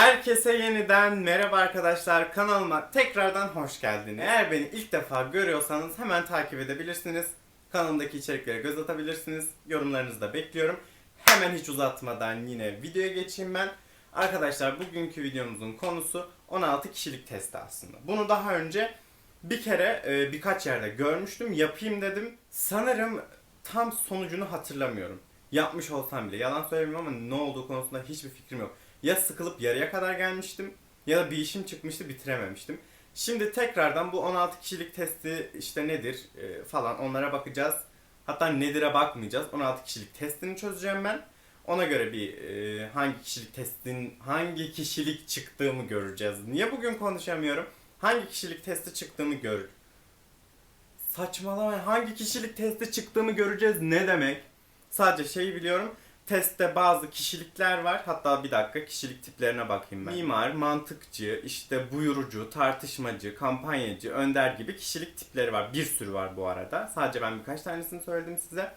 Herkese yeniden merhaba arkadaşlar. Kanalıma tekrardan hoş geldiniz. Eğer beni ilk defa görüyorsanız hemen takip edebilirsiniz. Kanalımdaki içeriklere göz atabilirsiniz. Yorumlarınızı da bekliyorum. Hemen hiç uzatmadan yine videoya geçeyim ben. Arkadaşlar bugünkü videomuzun konusu 16 kişilik testi aslında. Bunu daha önce bir kere e, birkaç yerde görmüştüm. Yapayım dedim. Sanırım tam sonucunu hatırlamıyorum. Yapmış olsam bile yalan söylemiyorum ama ne olduğu konusunda hiçbir fikrim yok. Ya sıkılıp yarıya kadar gelmiştim ya da bir işim çıkmıştı bitirememiştim. Şimdi tekrardan bu 16 kişilik testi işte nedir e, falan onlara bakacağız. Hatta nedir'e bakmayacağız. 16 kişilik testini çözeceğim ben. Ona göre bir e, hangi kişilik testin hangi kişilik çıktığımı göreceğiz. Niye bugün konuşamıyorum? Hangi kişilik testi çıktığımı gör. Saçmalama hangi kişilik testi çıktığımı göreceğiz ne demek? Sadece şeyi biliyorum. Testte bazı kişilikler var. Hatta bir dakika kişilik tiplerine bakayım ben. Mimar, mantıkçı, işte buyurucu, tartışmacı, kampanyacı, önder gibi kişilik tipleri var. Bir sürü var bu arada. Sadece ben birkaç tanesini söyledim size.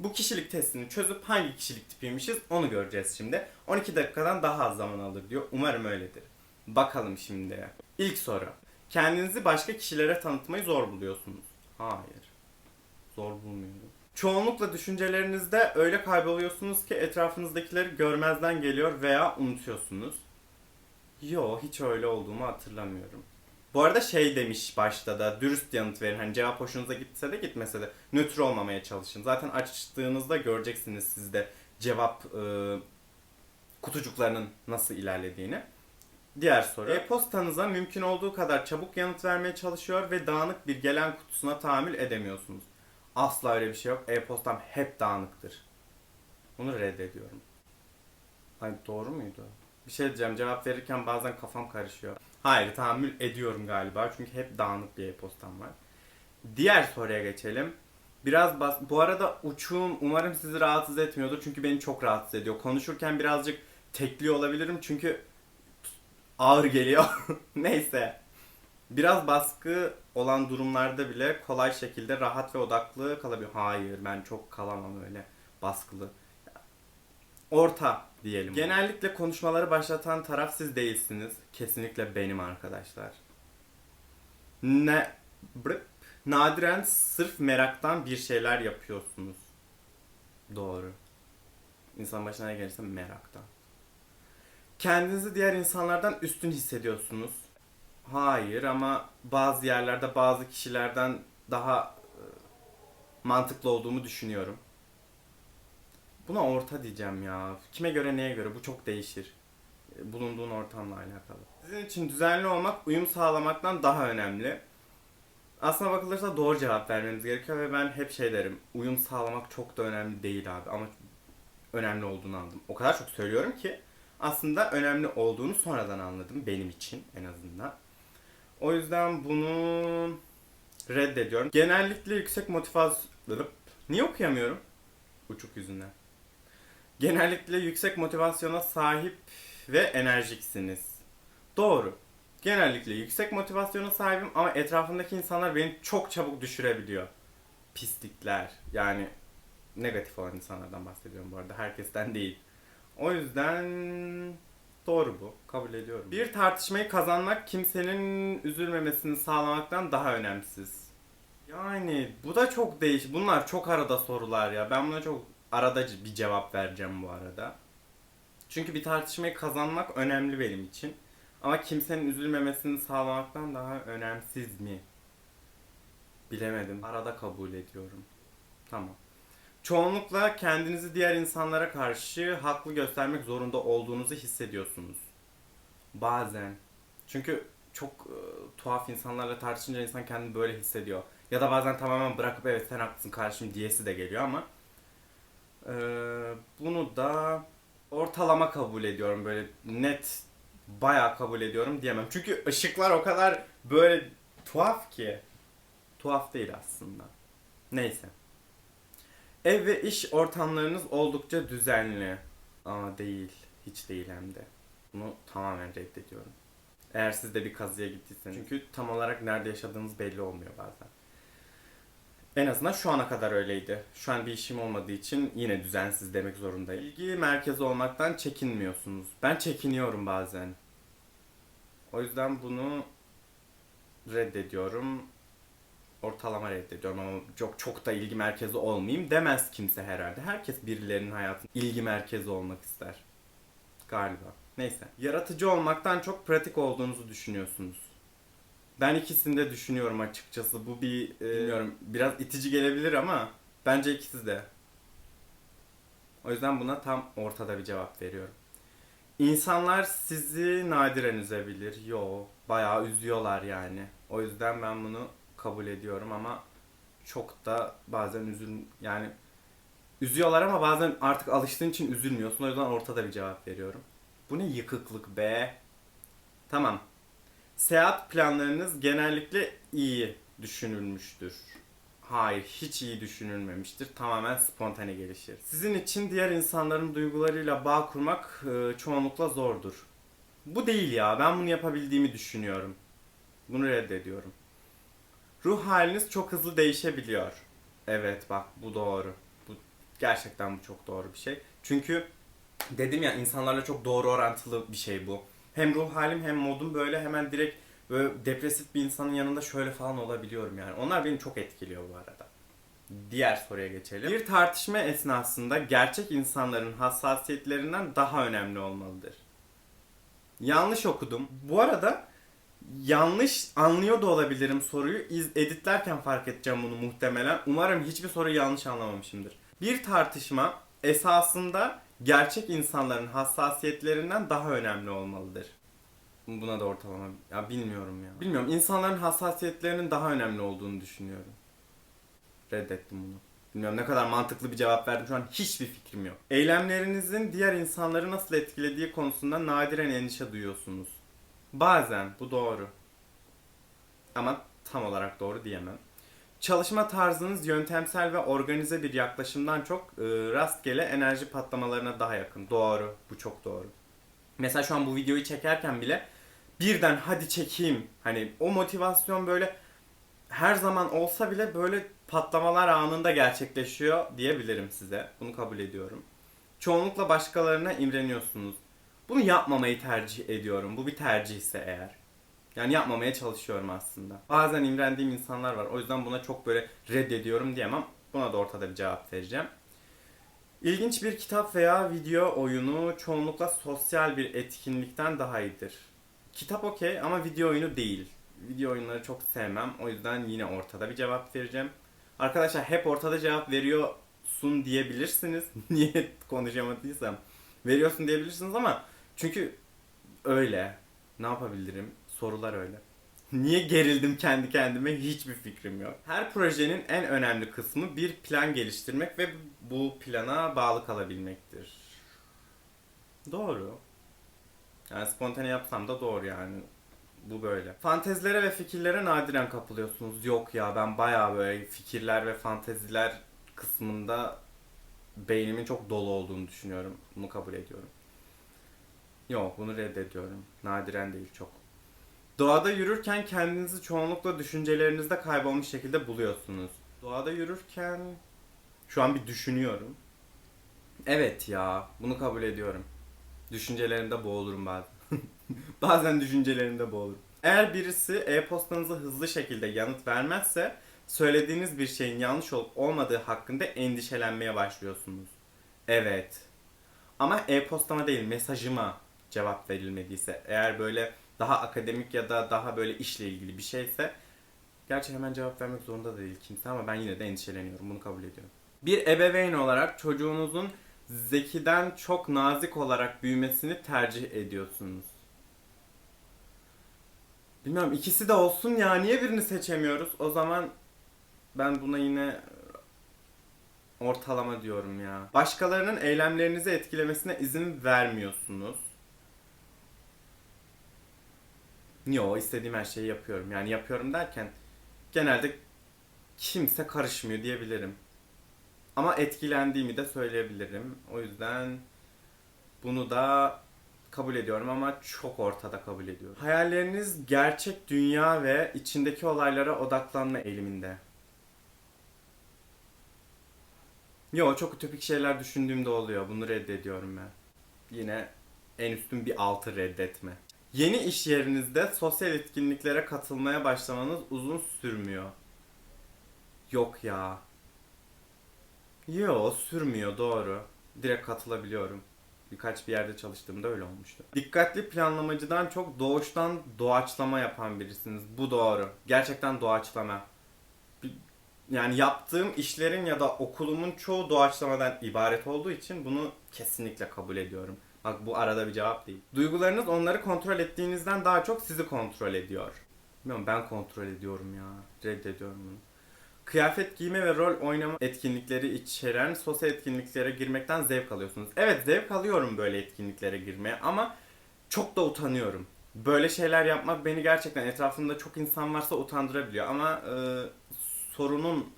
Bu kişilik testini çözüp hangi kişilik tipiymişiz onu göreceğiz şimdi. 12 dakikadan daha az zaman alır diyor. Umarım öyledir. Bakalım şimdi. İlk soru. Kendinizi başka kişilere tanıtmayı zor buluyorsunuz. Hayır. Zor bulmuyorum. Çoğunlukla düşüncelerinizde öyle kayboluyorsunuz ki etrafınızdakileri görmezden geliyor veya unutuyorsunuz. Yo hiç öyle olduğumu hatırlamıyorum. Bu arada şey demiş başta da dürüst yanıt verin. Hani cevap hoşunuza gitse de gitmese de nötr olmamaya çalışın. Zaten açtığınızda göreceksiniz siz de cevap e, kutucuklarının nasıl ilerlediğini. Diğer soru. E-postanıza mümkün olduğu kadar çabuk yanıt vermeye çalışıyor ve dağınık bir gelen kutusuna tahammül edemiyorsunuz. Asla öyle bir şey yok. E-postam hep dağınıktır. Bunu reddediyorum. Hayır doğru muydu? Bir şey diyeceğim. Cevap verirken bazen kafam karışıyor. Hayır tahammül ediyorum galiba. Çünkü hep dağınık bir e-postam var. Diğer soruya geçelim. Biraz bas... Bu arada uçuğum umarım sizi rahatsız etmiyordur. Çünkü beni çok rahatsız ediyor. Konuşurken birazcık tekliyor olabilirim. Çünkü ağır geliyor. Neyse. Biraz baskı olan durumlarda bile kolay şekilde rahat ve odaklı kalabiliyor. Hayır ben çok kalamam öyle baskılı. Orta diyelim. Genellikle konuşmaları başlatan taraf siz değilsiniz. Kesinlikle benim arkadaşlar. Ne Brıp. Nadiren sırf meraktan bir şeyler yapıyorsunuz. Doğru. İnsan başına ne gelirse meraktan. Kendinizi diğer insanlardan üstün hissediyorsunuz. Hayır ama bazı yerlerde bazı kişilerden daha e, mantıklı olduğumu düşünüyorum. Buna orta diyeceğim ya. Kime göre neye göre bu çok değişir. E, Bulunduğun ortamla alakalı. Sizin için düzenli olmak uyum sağlamaktan daha önemli. Aslına bakılırsa doğru cevap vermeniz gerekiyor ve ben hep şey derim. Uyum sağlamak çok da önemli değil abi ama önemli olduğunu anladım. O kadar çok söylüyorum ki aslında önemli olduğunu sonradan anladım benim için en azından. O yüzden bunu reddediyorum. Genellikle yüksek motivasyon... Niye okuyamıyorum? Uçuk yüzünden. Genellikle yüksek motivasyona sahip ve enerjiksiniz. Doğru. Genellikle yüksek motivasyona sahibim ama etrafımdaki insanlar beni çok çabuk düşürebiliyor. Pislikler. Yani negatif olan insanlardan bahsediyorum bu arada. Herkesten değil. O yüzden doğru bu. Kabul ediyorum. Bir tartışmayı kazanmak kimsenin üzülmemesini sağlamaktan daha önemsiz. Yani bu da çok değiş. Bunlar çok arada sorular ya. Ben buna çok arada bir cevap vereceğim bu arada. Çünkü bir tartışmayı kazanmak önemli benim için. Ama kimsenin üzülmemesini sağlamaktan daha önemsiz mi? Bilemedim. Arada kabul ediyorum. Tamam. Çoğunlukla kendinizi diğer insanlara karşı haklı göstermek zorunda olduğunuzu hissediyorsunuz. Bazen. Çünkü çok e, tuhaf insanlarla tartışınca insan kendini böyle hissediyor. Ya da bazen tamamen bırakıp evet sen haklısın kardeşim diyesi de geliyor ama e, bunu da ortalama kabul ediyorum böyle net bayağı kabul ediyorum diyemem. Çünkü ışıklar o kadar böyle tuhaf ki. Tuhaf değil aslında. Neyse. Ev ve iş ortamlarınız oldukça düzenli. Aa değil. Hiç değil hem de. Bunu tamamen reddediyorum. Eğer siz de bir kazıya gittiyseniz. Çünkü tam olarak nerede yaşadığınız belli olmuyor bazen. En azından şu ana kadar öyleydi. Şu an bir işim olmadığı için yine düzensiz demek zorundayım. İlgi merkezi olmaktan çekinmiyorsunuz. Ben çekiniyorum bazen. O yüzden bunu reddediyorum. Ortalama reddediyorum ama çok çok da ilgi merkezi olmayayım demez kimse herhalde. Herkes birilerinin hayatının ilgi merkezi olmak ister. Galiba. Neyse. Yaratıcı olmaktan çok pratik olduğunuzu düşünüyorsunuz. Ben ikisini de düşünüyorum açıkçası. Bu bir e, bilmiyorum biraz itici gelebilir ama bence ikisi de. O yüzden buna tam ortada bir cevap veriyorum. İnsanlar sizi nadiren üzebilir. Yo, bayağı üzüyorlar yani. O yüzden ben bunu kabul ediyorum ama çok da bazen üzül yani üzüyorlar ama bazen artık alıştığın için üzülmüyorsun. O yüzden ortada bir cevap veriyorum. Bu ne yıkıklık be? Tamam. Seyahat planlarınız genellikle iyi düşünülmüştür. Hayır, hiç iyi düşünülmemiştir. Tamamen spontane gelişir. Sizin için diğer insanların duygularıyla bağ kurmak e, çoğunlukla zordur. Bu değil ya. Ben bunu yapabildiğimi düşünüyorum. Bunu reddediyorum. Ruh haliniz çok hızlı değişebiliyor. Evet bak bu doğru. Bu gerçekten bu çok doğru bir şey. Çünkü dedim ya insanlarla çok doğru orantılı bir şey bu. Hem ruh halim hem modum böyle hemen direkt böyle depresif bir insanın yanında şöyle falan olabiliyorum yani. Onlar beni çok etkiliyor bu arada. Diğer soruya geçelim. Bir tartışma esnasında gerçek insanların hassasiyetlerinden daha önemli olmalıdır. Yanlış okudum. Bu arada yanlış anlıyor da olabilirim soruyu. İz, editlerken fark edeceğim bunu muhtemelen. Umarım hiçbir soruyu yanlış anlamamışımdır. Bir tartışma esasında gerçek insanların hassasiyetlerinden daha önemli olmalıdır. Buna da ortalama ya bilmiyorum ya. Bilmiyorum insanların hassasiyetlerinin daha önemli olduğunu düşünüyorum. Reddettim bunu. Bilmiyorum ne kadar mantıklı bir cevap verdim şu an hiçbir fikrim yok. Eylemlerinizin diğer insanları nasıl etkilediği konusunda nadiren endişe duyuyorsunuz. Bazen bu doğru. Ama tam olarak doğru diyemem. Çalışma tarzınız yöntemsel ve organize bir yaklaşımdan çok e, rastgele enerji patlamalarına daha yakın. Doğru. Bu çok doğru. Mesela şu an bu videoyu çekerken bile birden hadi çekeyim. Hani o motivasyon böyle her zaman olsa bile böyle patlamalar anında gerçekleşiyor diyebilirim size. Bunu kabul ediyorum. Çoğunlukla başkalarına imreniyorsunuz. Bunu yapmamayı tercih ediyorum. Bu bir tercihse eğer. Yani yapmamaya çalışıyorum aslında. Bazen imrendiğim insanlar var. O yüzden buna çok böyle reddediyorum diyemem. Buna da ortada bir cevap vereceğim. İlginç bir kitap veya video oyunu çoğunlukla sosyal bir etkinlikten daha iyidir. Kitap okey ama video oyunu değil. Video oyunları çok sevmem. O yüzden yine ortada bir cevap vereceğim. Arkadaşlar hep ortada cevap veriyorsun diyebilirsiniz. Niye konuşamadıysam. Veriyorsun diyebilirsiniz ama çünkü öyle. Ne yapabilirim? Sorular öyle. Niye gerildim kendi kendime hiçbir fikrim yok. Her projenin en önemli kısmı bir plan geliştirmek ve bu plana bağlı kalabilmektir. Doğru. Yani spontane yapsam da doğru yani. Bu böyle. Fantezilere ve fikirlere nadiren kapılıyorsunuz. Yok ya ben bayağı böyle fikirler ve fanteziler kısmında beynimin çok dolu olduğunu düşünüyorum. Bunu kabul ediyorum. Yok bunu reddediyorum. Nadiren değil çok. Doğada yürürken kendinizi çoğunlukla düşüncelerinizde kaybolmuş şekilde buluyorsunuz. Doğada yürürken şu an bir düşünüyorum. Evet ya, bunu kabul ediyorum. Düşüncelerimde boğulurum bazen. bazen düşüncelerimde boğulurum. Eğer birisi e-postanıza hızlı şekilde yanıt vermezse söylediğiniz bir şeyin yanlış olup olmadığı hakkında endişelenmeye başlıyorsunuz. Evet. Ama e-postama değil mesajıma cevap verilmediyse eğer böyle daha akademik ya da daha böyle işle ilgili bir şeyse gerçi hemen cevap vermek zorunda da değil kimse ama ben yine de endişeleniyorum. Bunu kabul ediyorum. Bir ebeveyn olarak çocuğunuzun zekiden çok nazik olarak büyümesini tercih ediyorsunuz. Bilmiyorum ikisi de olsun ya niye birini seçemiyoruz? O zaman ben buna yine ortalama diyorum ya. Başkalarının eylemlerinizi etkilemesine izin vermiyorsunuz. Yo istediğim her şeyi yapıyorum. Yani yapıyorum derken genelde kimse karışmıyor diyebilirim. Ama etkilendiğimi de söyleyebilirim. O yüzden bunu da kabul ediyorum ama çok ortada kabul ediyorum. Hayalleriniz gerçek dünya ve içindeki olaylara odaklanma eğiliminde. Yo çok ütopik şeyler düşündüğümde oluyor. Bunu reddediyorum ben. Yine en üstün bir altı reddetme. Yeni iş yerinizde sosyal etkinliklere katılmaya başlamanız uzun sürmüyor. Yok ya. Yo sürmüyor doğru. Direkt katılabiliyorum. Birkaç bir yerde çalıştığımda öyle olmuştu. Dikkatli planlamacıdan çok doğuştan doğaçlama yapan birisiniz. Bu doğru. Gerçekten doğaçlama. Yani yaptığım işlerin ya da okulumun çoğu doğaçlamadan ibaret olduğu için bunu kesinlikle kabul ediyorum. Bak bu arada bir cevap değil. Duygularınız onları kontrol ettiğinizden daha çok sizi kontrol ediyor. Bilmiyorum ben kontrol ediyorum ya. Reddediyorum bunu. Kıyafet giyme ve rol oynama etkinlikleri içeren sosyal etkinliklere girmekten zevk alıyorsunuz. Evet zevk alıyorum böyle etkinliklere girmeye ama çok da utanıyorum. Böyle şeyler yapmak beni gerçekten etrafımda çok insan varsa utandırabiliyor ama e, sorunun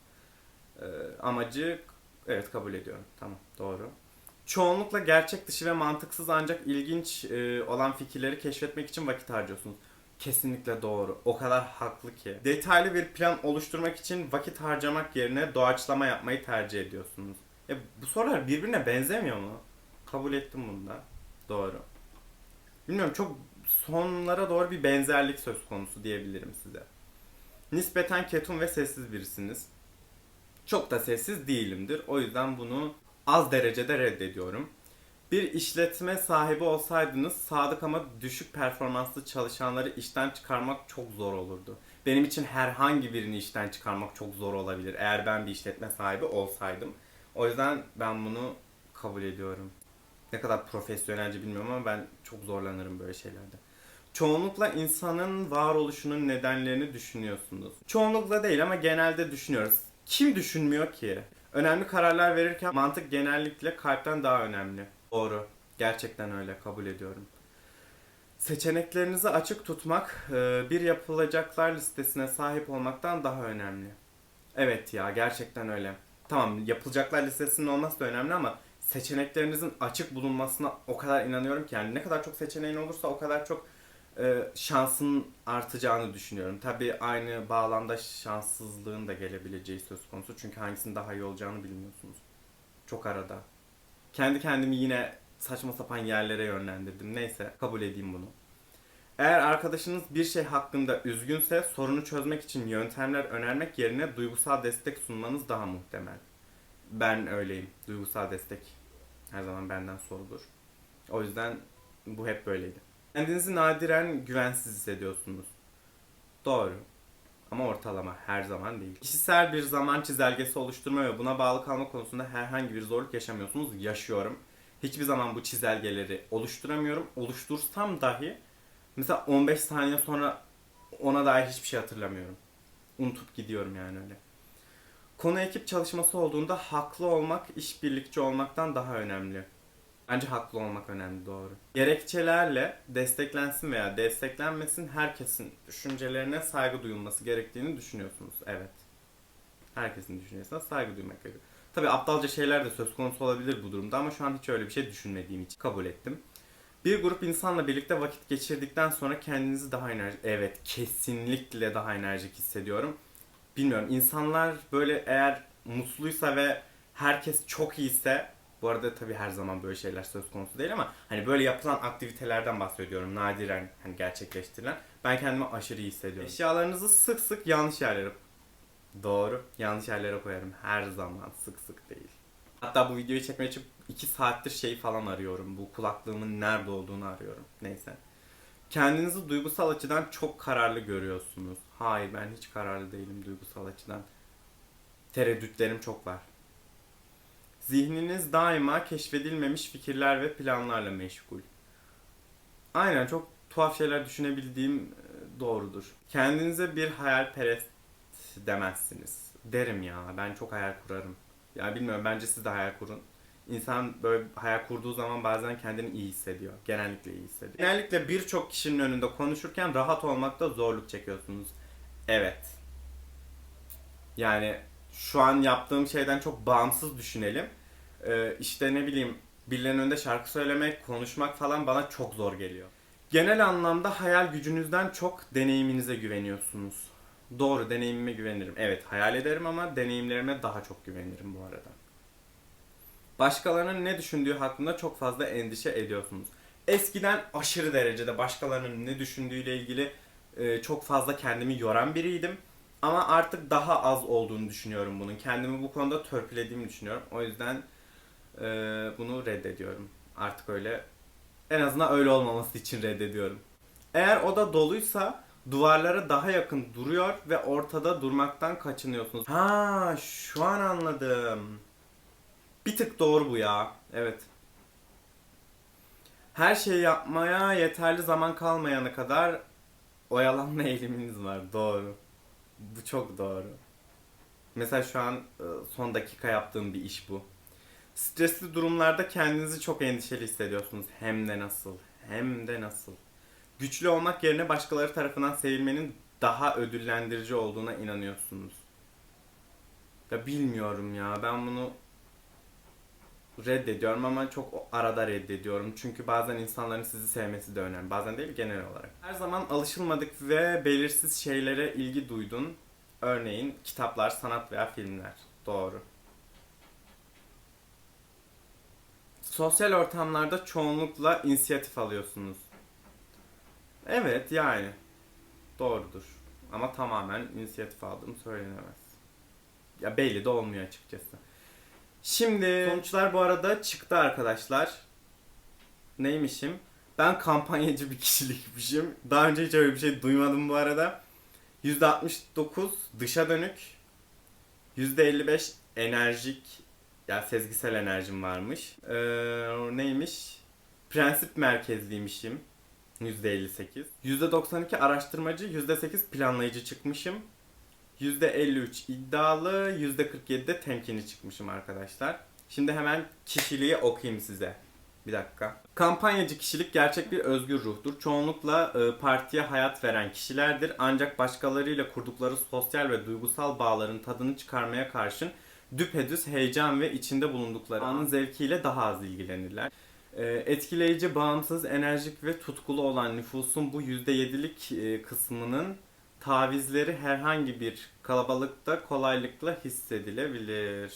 e, amacı evet kabul ediyorum. Tamam doğru. Çoğunlukla gerçek dışı ve mantıksız ancak ilginç e, olan fikirleri keşfetmek için vakit harcıyorsunuz. Kesinlikle doğru. O kadar haklı ki. Detaylı bir plan oluşturmak için vakit harcamak yerine doğaçlama yapmayı tercih ediyorsunuz. E, bu sorular birbirine benzemiyor mu? Kabul ettim bunu da. Doğru. Bilmiyorum çok sonlara doğru bir benzerlik söz konusu diyebilirim size. Nispeten ketum ve sessiz birisiniz. Çok da sessiz değilimdir. O yüzden bunu az derecede reddediyorum. Bir işletme sahibi olsaydınız sadık ama düşük performanslı çalışanları işten çıkarmak çok zor olurdu. Benim için herhangi birini işten çıkarmak çok zor olabilir eğer ben bir işletme sahibi olsaydım. O yüzden ben bunu kabul ediyorum. Ne kadar profesyonelce bilmiyorum ama ben çok zorlanırım böyle şeylerde. Çoğunlukla insanın varoluşunun nedenlerini düşünüyorsunuz. Çoğunlukla değil ama genelde düşünüyoruz. Kim düşünmüyor ki? Önemli kararlar verirken mantık genellikle kalpten daha önemli. Doğru. Gerçekten öyle. Kabul ediyorum. Seçeneklerinizi açık tutmak e, bir yapılacaklar listesine sahip olmaktan daha önemli. Evet ya gerçekten öyle. Tamam yapılacaklar listesinin olması da önemli ama seçeneklerinizin açık bulunmasına o kadar inanıyorum ki yani ne kadar çok seçeneğin olursa o kadar çok e, şansın artacağını düşünüyorum. Tabii aynı bağlamda şanssızlığın da gelebileceği söz konusu. Çünkü hangisinin daha iyi olacağını bilmiyorsunuz. Çok arada. Kendi kendimi yine saçma sapan yerlere yönlendirdim. Neyse kabul edeyim bunu. Eğer arkadaşınız bir şey hakkında üzgünse sorunu çözmek için yöntemler önermek yerine duygusal destek sunmanız daha muhtemel. Ben öyleyim. Duygusal destek her zaman benden sorulur. O yüzden bu hep böyleydi. Kendinizi nadiren güvensiz hissediyorsunuz. Doğru. Ama ortalama her zaman değil. Kişisel bir zaman çizelgesi oluşturma ve buna bağlı kalma konusunda herhangi bir zorluk yaşamıyorsunuz. Yaşıyorum. Hiçbir zaman bu çizelgeleri oluşturamıyorum. Oluştursam dahi mesela 15 saniye sonra ona dair hiçbir şey hatırlamıyorum. Unutup gidiyorum yani öyle. Konu ekip çalışması olduğunda haklı olmak, işbirlikçi olmaktan daha önemli. Bence haklı olmak önemli doğru. Gerekçelerle desteklensin veya desteklenmesin herkesin düşüncelerine saygı duyulması gerektiğini düşünüyorsunuz. Evet. Herkesin düşüncesine saygı duymak gerekiyor. Tabi aptalca şeyler de söz konusu olabilir bu durumda ama şu an hiç öyle bir şey düşünmediğim için kabul ettim. Bir grup insanla birlikte vakit geçirdikten sonra kendinizi daha enerjik... Evet kesinlikle daha enerjik hissediyorum. Bilmiyorum insanlar böyle eğer mutluysa ve herkes çok iyiyse bu arada tabii her zaman böyle şeyler söz konusu değil ama hani böyle yapılan aktivitelerden bahsediyorum. Nadiren hani gerçekleştirilen. Ben kendimi aşırı iyi hissediyorum. Eşyalarınızı sık sık yanlış yerlere Doğru. Yanlış yerlere koyarım. Her zaman sık sık değil. Hatta bu videoyu çekmek için 2 saattir şey falan arıyorum. Bu kulaklığımın nerede olduğunu arıyorum. Neyse. Kendinizi duygusal açıdan çok kararlı görüyorsunuz. Hayır ben hiç kararlı değilim duygusal açıdan. Tereddütlerim çok var. Zihniniz daima keşfedilmemiş fikirler ve planlarla meşgul. Aynen çok tuhaf şeyler düşünebildiğim e, doğrudur. Kendinize bir hayalperest demezsiniz. Derim ya ben çok hayal kurarım. Ya bilmiyorum bence siz de hayal kurun. İnsan böyle hayal kurduğu zaman bazen kendini iyi hissediyor. Genellikle iyi hissediyor. Genellikle birçok kişinin önünde konuşurken rahat olmakta zorluk çekiyorsunuz. Evet. Yani şu an yaptığım şeyden çok bağımsız düşünelim. Ee, işte ne bileyim birilerinin önünde şarkı söylemek, konuşmak falan bana çok zor geliyor. Genel anlamda hayal gücünüzden çok deneyiminize güveniyorsunuz. Doğru deneyimime güvenirim. Evet hayal ederim ama deneyimlerime daha çok güvenirim bu arada. başkalarının ne düşündüğü hakkında çok fazla endişe ediyorsunuz. Eskiden aşırı derecede başkalarının ne düşündüğüyle ilgili e, çok fazla kendimi yoran biriydim. Ama artık daha az olduğunu düşünüyorum bunun. Kendimi bu konuda törpülediğimi düşünüyorum. O yüzden e, bunu reddediyorum. Artık öyle en azından öyle olmaması için reddediyorum. Eğer oda doluysa duvarlara daha yakın duruyor ve ortada durmaktan kaçınıyorsunuz. Ha, şu an anladım. Bir tık doğru bu ya. Evet. Her şeyi yapmaya yeterli zaman kalmayana kadar oyalanma eğiliminiz var. Doğru. Bu çok doğru. Mesela şu an e, son dakika yaptığım bir iş bu. Stresli durumlarda kendinizi çok endişeli hissediyorsunuz. Hem de nasıl. Hem de nasıl. Güçlü olmak yerine başkaları tarafından sevilmenin daha ödüllendirici olduğuna inanıyorsunuz. Ya bilmiyorum ya. Ben bunu reddediyorum ama çok arada reddediyorum. Çünkü bazen insanların sizi sevmesi de önemli. Bazen değil genel olarak. Her zaman alışılmadık ve belirsiz şeylere ilgi duydun. Örneğin kitaplar, sanat veya filmler. Doğru. Sosyal ortamlarda çoğunlukla inisiyatif alıyorsunuz. Evet yani. Doğrudur. Ama tamamen inisiyatif aldığım söylenemez. Ya belli de olmuyor açıkçası. Şimdi sonuçlar bu arada çıktı arkadaşlar. Neymişim? Ben kampanyacı bir kişilikmişim. Daha önce hiç öyle bir şey duymadım bu arada. %69 dışa dönük. %55 enerjik ya sezgisel enerjim varmış. Ee, neymiş? Prensip merkezliymişim. %58. %92 araştırmacı, %8 planlayıcı çıkmışım. %53 iddialı, %47 de temkinli çıkmışım arkadaşlar. Şimdi hemen kişiliği okuyayım size. Bir dakika. Kampanyacı kişilik gerçek bir özgür ruhtur. Çoğunlukla e, partiye hayat veren kişilerdir. Ancak başkalarıyla kurdukları sosyal ve duygusal bağların tadını çıkarmaya karşın düpedüz heyecan ve içinde bulundukları anın zevkiyle daha az ilgilenirler. E, etkileyici, bağımsız, enerjik ve tutkulu olan nüfusun bu %7'lik e, kısmının tavizleri herhangi bir kalabalıkta kolaylıkla hissedilebilir.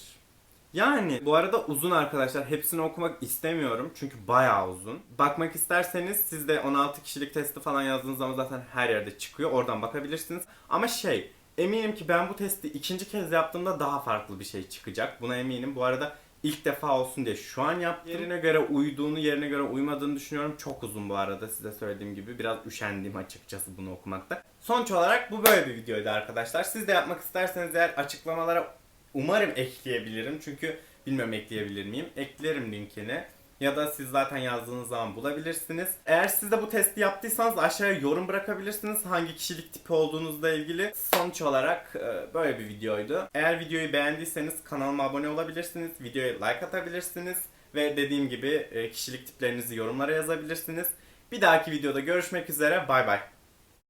Yani bu arada uzun arkadaşlar. Hepsini okumak istemiyorum. Çünkü bayağı uzun. Bakmak isterseniz siz de 16 kişilik testi falan yazdığınız zaman zaten her yerde çıkıyor. Oradan bakabilirsiniz. Ama şey eminim ki ben bu testi ikinci kez yaptığımda daha farklı bir şey çıkacak. Buna eminim. Bu arada ilk defa olsun diye şu an yaptım. Yerine göre uyduğunu, yerine göre uymadığını düşünüyorum. Çok uzun bu arada size söylediğim gibi. Biraz üşendim açıkçası bunu okumakta. Sonuç olarak bu böyle bir videoydu arkadaşlar. Siz de yapmak isterseniz eğer açıklamalara umarım ekleyebilirim. Çünkü bilmiyorum ekleyebilir miyim. Eklerim linkini. Ya da siz zaten yazdığınız zaman bulabilirsiniz. Eğer siz de bu testi yaptıysanız aşağıya yorum bırakabilirsiniz. Hangi kişilik tipi olduğunuzla ilgili. Sonuç olarak e, böyle bir videoydu. Eğer videoyu beğendiyseniz kanalıma abone olabilirsiniz. Videoya like atabilirsiniz. Ve dediğim gibi e, kişilik tiplerinizi yorumlara yazabilirsiniz. Bir dahaki videoda görüşmek üzere. Bay bay.